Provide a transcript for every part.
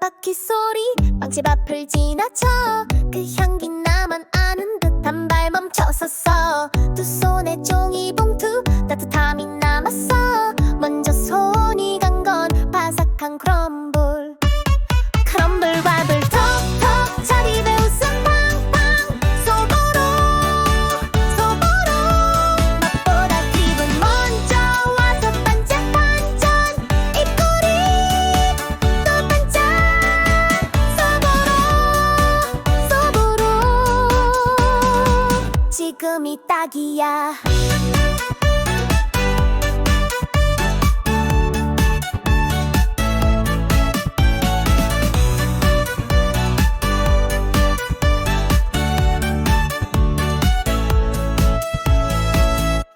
바퀴 소리 빵집 앞을 지나쳐. 그 향기 나만 아는 듯한 발 멈춰섰어 두 손에 종이봉 지금이 딱이야.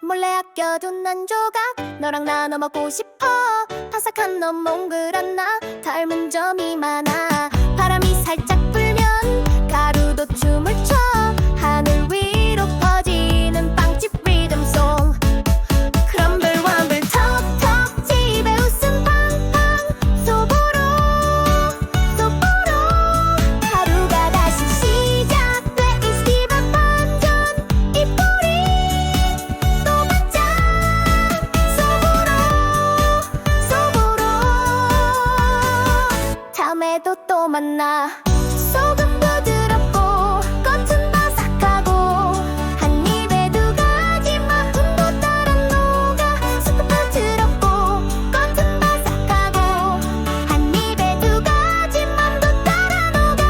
몰래 아껴둔 한 조각 너랑 나눠 먹고 싶어. 바삭한 넌 몽글한 나 닮은 점이 많아 만나. 소금 부드럽고 겉은 바삭하고 한 입에 두 가지 맛도 따라 녹아 스프 부드럽고 겉은 바삭하고 한 입에 두 가지 맛도 따라 녹아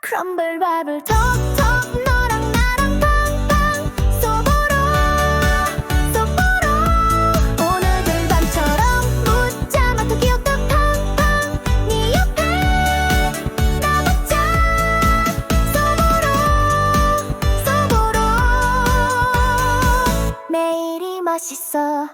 크럼블 밥을 톡톡 맛있어